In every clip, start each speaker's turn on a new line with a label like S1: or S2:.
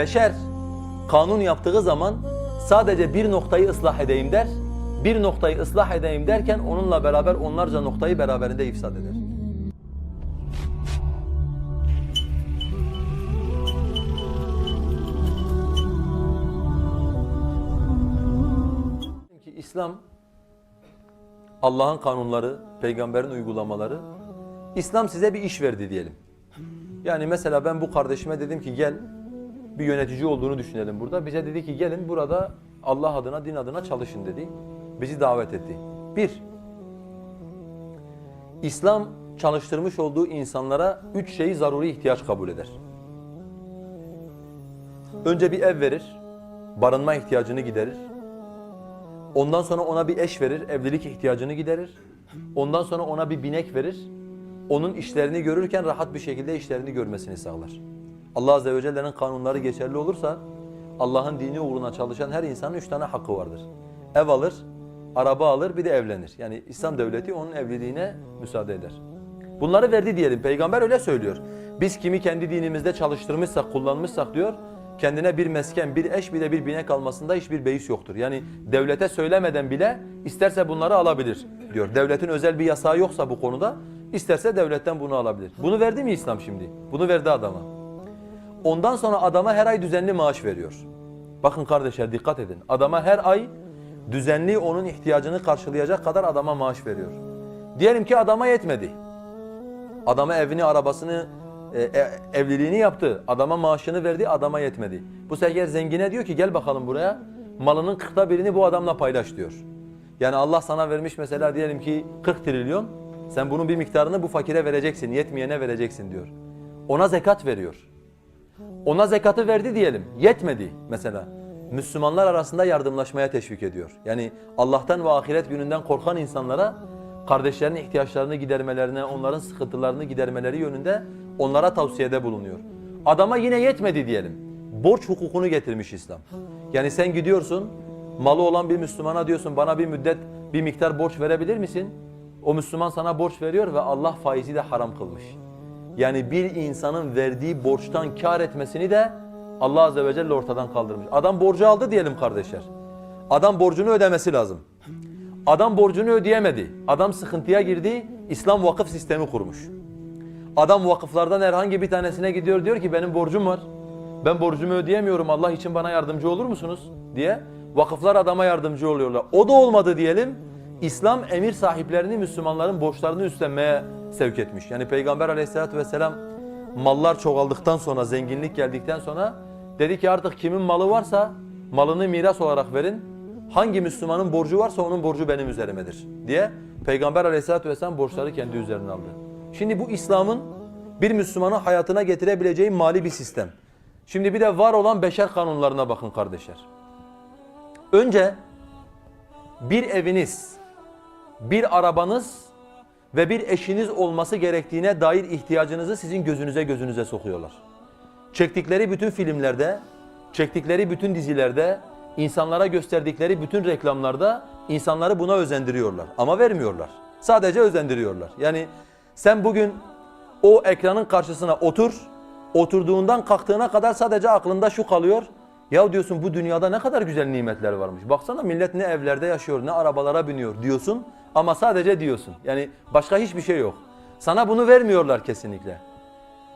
S1: beşer kanun yaptığı zaman sadece bir noktayı ıslah edeyim der. Bir noktayı ıslah edeyim derken onunla beraber onlarca noktayı beraberinde ifsad eder. ki İslam Allah'ın kanunları, peygamberin uygulamaları İslam size bir iş verdi diyelim. Yani mesela ben bu kardeşime dedim ki gel bir yönetici olduğunu düşünelim burada. Bize dedi ki gelin burada Allah adına, din adına çalışın dedi. Bizi davet etti. Bir, İslam çalıştırmış olduğu insanlara üç şeyi zaruri ihtiyaç kabul eder. Önce bir ev verir, barınma ihtiyacını giderir. Ondan sonra ona bir eş verir, evlilik ihtiyacını giderir. Ondan sonra ona bir binek verir. Onun işlerini görürken rahat bir şekilde işlerini görmesini sağlar. Allah Azze ve Celle'nin kanunları geçerli olursa Allah'ın dini uğruna çalışan her insanın üç tane hakkı vardır. Ev alır, araba alır, bir de evlenir. Yani İslam devleti onun evliliğine müsaade eder. Bunları verdi diyelim. Peygamber öyle söylüyor. Biz kimi kendi dinimizde çalıştırmışsak, kullanmışsak diyor, kendine bir mesken, bir eş bir de bir binek almasında hiçbir beis yoktur. Yani devlete söylemeden bile isterse bunları alabilir diyor. Devletin özel bir yasağı yoksa bu konuda isterse devletten bunu alabilir. Bunu verdi mi İslam şimdi? Bunu verdi adama. Ondan sonra adama her ay düzenli maaş veriyor. Bakın kardeşler dikkat edin. Adama her ay düzenli onun ihtiyacını karşılayacak kadar adama maaş veriyor. Diyelim ki adama yetmedi. Adama evini, arabasını, e, e, evliliğini yaptı. Adama maaşını verdi, adama yetmedi. Bu sefer zengine diyor ki gel bakalım buraya. Malının kırkta birini bu adamla paylaş diyor. Yani Allah sana vermiş mesela diyelim ki 40 trilyon. Sen bunun bir miktarını bu fakire vereceksin, yetmeyene vereceksin diyor. Ona zekat veriyor. Ona zekatı verdi diyelim. Yetmedi mesela. Müslümanlar arasında yardımlaşmaya teşvik ediyor. Yani Allah'tan ve ahiret gününden korkan insanlara kardeşlerinin ihtiyaçlarını gidermelerine, onların sıkıntılarını gidermeleri yönünde onlara tavsiyede bulunuyor. Adama yine yetmedi diyelim. Borç hukukunu getirmiş İslam. Yani sen gidiyorsun, malı olan bir Müslümana diyorsun bana bir müddet bir miktar borç verebilir misin? O Müslüman sana borç veriyor ve Allah faizi de haram kılmış. Yani bir insanın verdiği borçtan kar etmesini de Allah Azze ve Celle ortadan kaldırmış. Adam borcu aldı diyelim kardeşler. Adam borcunu ödemesi lazım. Adam borcunu ödeyemedi. Adam sıkıntıya girdi. İslam vakıf sistemi kurmuş. Adam vakıflardan herhangi bir tanesine gidiyor diyor ki benim borcum var. Ben borcumu ödeyemiyorum Allah için bana yardımcı olur musunuz? diye. Vakıflar adama yardımcı oluyorlar. O da olmadı diyelim. İslam emir sahiplerini Müslümanların borçlarını üstlenmeye sevk etmiş. Yani Peygamber aleyhissalatü vesselam mallar çoğaldıktan sonra, zenginlik geldikten sonra dedi ki artık kimin malı varsa malını miras olarak verin. Hangi Müslümanın borcu varsa onun borcu benim üzerimedir diye Peygamber aleyhissalatü vesselam borçları kendi üzerine aldı. Şimdi bu İslam'ın bir Müslümanın hayatına getirebileceği mali bir sistem. Şimdi bir de var olan beşer kanunlarına bakın kardeşler. Önce bir eviniz, bir arabanız ve bir eşiniz olması gerektiğine dair ihtiyacınızı sizin gözünüze gözünüze sokuyorlar. Çektikleri bütün filmlerde, çektikleri bütün dizilerde, insanlara gösterdikleri bütün reklamlarda insanları buna özendiriyorlar. Ama vermiyorlar. Sadece özendiriyorlar. Yani sen bugün o ekranın karşısına otur, oturduğundan kalktığına kadar sadece aklında şu kalıyor. Ya diyorsun bu dünyada ne kadar güzel nimetler varmış. Baksana millet ne evlerde yaşıyor, ne arabalara biniyor diyorsun. Ama sadece diyorsun. Yani başka hiçbir şey yok. Sana bunu vermiyorlar kesinlikle.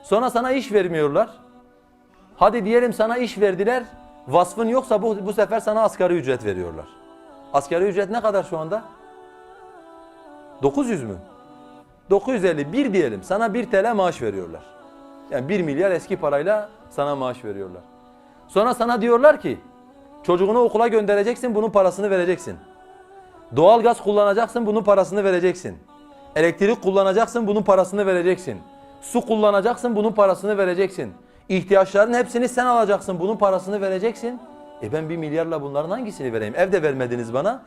S1: Sonra sana iş vermiyorlar. Hadi diyelim sana iş verdiler. Vasfın yoksa bu, bu sefer sana asgari ücret veriyorlar. Asgari ücret ne kadar şu anda? 900 mü? 950, bir diyelim. Sana 1 TL maaş veriyorlar. Yani 1 milyar eski parayla sana maaş veriyorlar. Sonra sana diyorlar ki çocuğunu okula göndereceksin bunun parasını vereceksin. Doğalgaz kullanacaksın bunun parasını vereceksin. Elektrik kullanacaksın bunun parasını vereceksin. Su kullanacaksın bunun parasını vereceksin. İhtiyaçların hepsini sen alacaksın bunun parasını vereceksin. E ben bir milyarla bunların hangisini vereyim? Ev de vermediniz bana.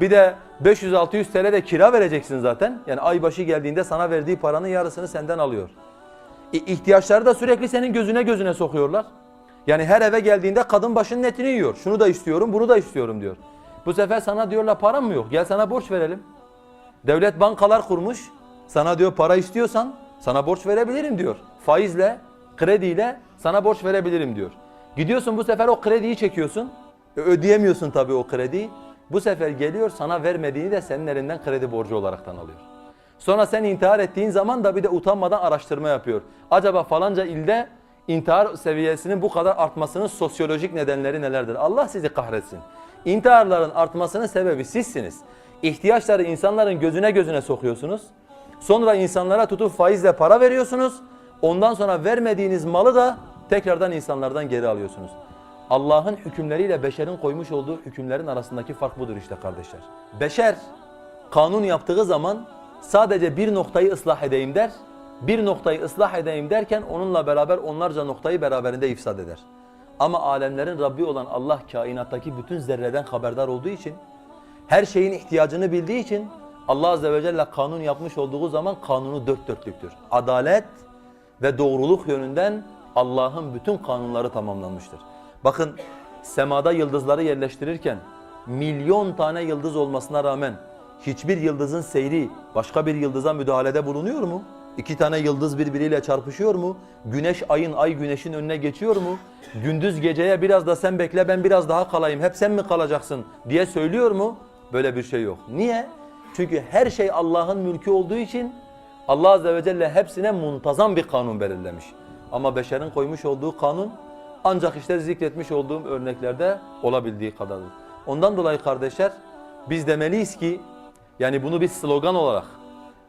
S1: Bir de 500-600 TL de kira vereceksin zaten. Yani ay başı geldiğinde sana verdiği paranın yarısını senden alıyor. E, ihtiyaçları da sürekli senin gözüne gözüne sokuyorlar. Yani her eve geldiğinde kadın başının etini yiyor. Şunu da istiyorum, bunu da istiyorum diyor. Bu sefer sana diyorlar param mı yok? Gel sana borç verelim. Devlet bankalar kurmuş. Sana diyor para istiyorsan sana borç verebilirim diyor. Faizle, krediyle sana borç verebilirim diyor. Gidiyorsun bu sefer o krediyi çekiyorsun. E, Ödeyemiyorsun tabii o krediyi. Bu sefer geliyor sana vermediğini de senin elinden kredi borcu olaraktan alıyor. Sonra sen intihar ettiğin zaman da bir de utanmadan araştırma yapıyor. Acaba falanca ilde intihar seviyesinin bu kadar artmasının sosyolojik nedenleri nelerdir? Allah sizi kahretsin. İntiharların artmasının sebebi sizsiniz. İhtiyaçları insanların gözüne gözüne sokuyorsunuz. Sonra insanlara tutup faizle para veriyorsunuz. Ondan sonra vermediğiniz malı da tekrardan insanlardan geri alıyorsunuz. Allah'ın hükümleriyle beşerin koymuş olduğu hükümlerin arasındaki fark budur işte kardeşler. Beşer kanun yaptığı zaman sadece bir noktayı ıslah edeyim der. Bir noktayı ıslah edeyim derken onunla beraber onlarca noktayı beraberinde ifsad eder. Ama alemlerin Rabbi olan Allah kainattaki bütün zerreden haberdar olduğu için her şeyin ihtiyacını bildiği için Allah Azze ve Celle kanun yapmış olduğu zaman kanunu dört dörtlüktür. Adalet ve doğruluk yönünden Allah'ın bütün kanunları tamamlanmıştır. Bakın semada yıldızları yerleştirirken milyon tane yıldız olmasına rağmen hiçbir yıldızın seyri başka bir yıldıza müdahalede bulunuyor mu? İki tane yıldız birbiriyle çarpışıyor mu? Güneş ayın, ay güneşin önüne geçiyor mu? Gündüz geceye biraz da sen bekle ben biraz daha kalayım hep sen mi kalacaksın diye söylüyor mu? Böyle bir şey yok. Niye? Çünkü her şey Allah'ın mülkü olduğu için Allah Azze ve Celle hepsine muntazam bir kanun belirlemiş. Ama beşerin koymuş olduğu kanun ancak işte zikretmiş olduğum örneklerde olabildiği kadardır. Ondan dolayı kardeşler biz demeliyiz ki yani bunu bir slogan olarak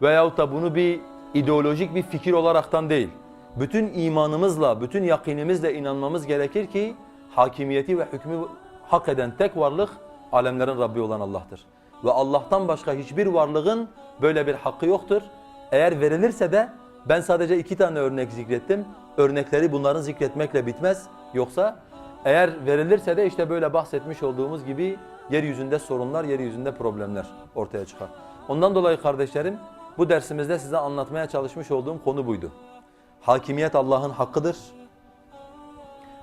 S1: veyahut da bunu bir ideolojik bir fikir olaraktan değil. Bütün imanımızla, bütün yakinimizle inanmamız gerekir ki hakimiyeti ve hükmü hak eden tek varlık alemlerin Rabbi olan Allah'tır. Ve Allah'tan başka hiçbir varlığın böyle bir hakkı yoktur. Eğer verilirse de ben sadece iki tane örnek zikrettim. Örnekleri bunların zikretmekle bitmez. Yoksa eğer verilirse de işte böyle bahsetmiş olduğumuz gibi yeryüzünde sorunlar, yeryüzünde problemler ortaya çıkar. Ondan dolayı kardeşlerim bu dersimizde size anlatmaya çalışmış olduğum konu buydu. Hakimiyet Allah'ın hakkıdır.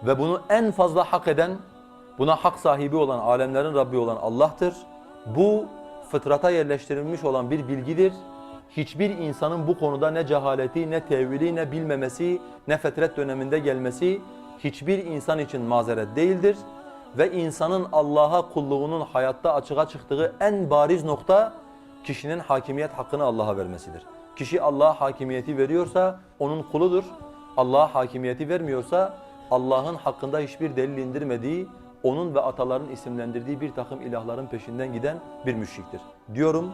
S1: Ve bunu en fazla hak eden, buna hak sahibi olan, alemlerin Rabbi olan Allah'tır. Bu fıtrata yerleştirilmiş olan bir bilgidir. Hiçbir insanın bu konuda ne cehaleti, ne tevili, ne bilmemesi, ne fetret döneminde gelmesi hiçbir insan için mazeret değildir. Ve insanın Allah'a kulluğunun hayatta açığa çıktığı en bariz nokta kişinin hakimiyet hakkını Allah'a vermesidir. Kişi Allah'a hakimiyeti veriyorsa onun kuludur. Allah'a hakimiyeti vermiyorsa Allah'ın hakkında hiçbir delil indirmediği, onun ve ataların isimlendirdiği bir takım ilahların peşinden giden bir müşriktir. Diyorum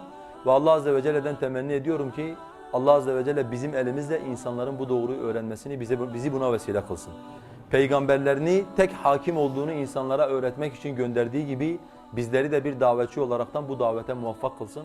S1: ve Allah Azze ve Celle'den temenni ediyorum ki Allah Azze ve Celle bizim elimizle insanların bu doğruyu öğrenmesini bize, bizi buna vesile kılsın. Peygamberlerini tek hakim olduğunu insanlara öğretmek için gönderdiği gibi bizleri de bir davetçi olaraktan bu davete muvaffak kılsın.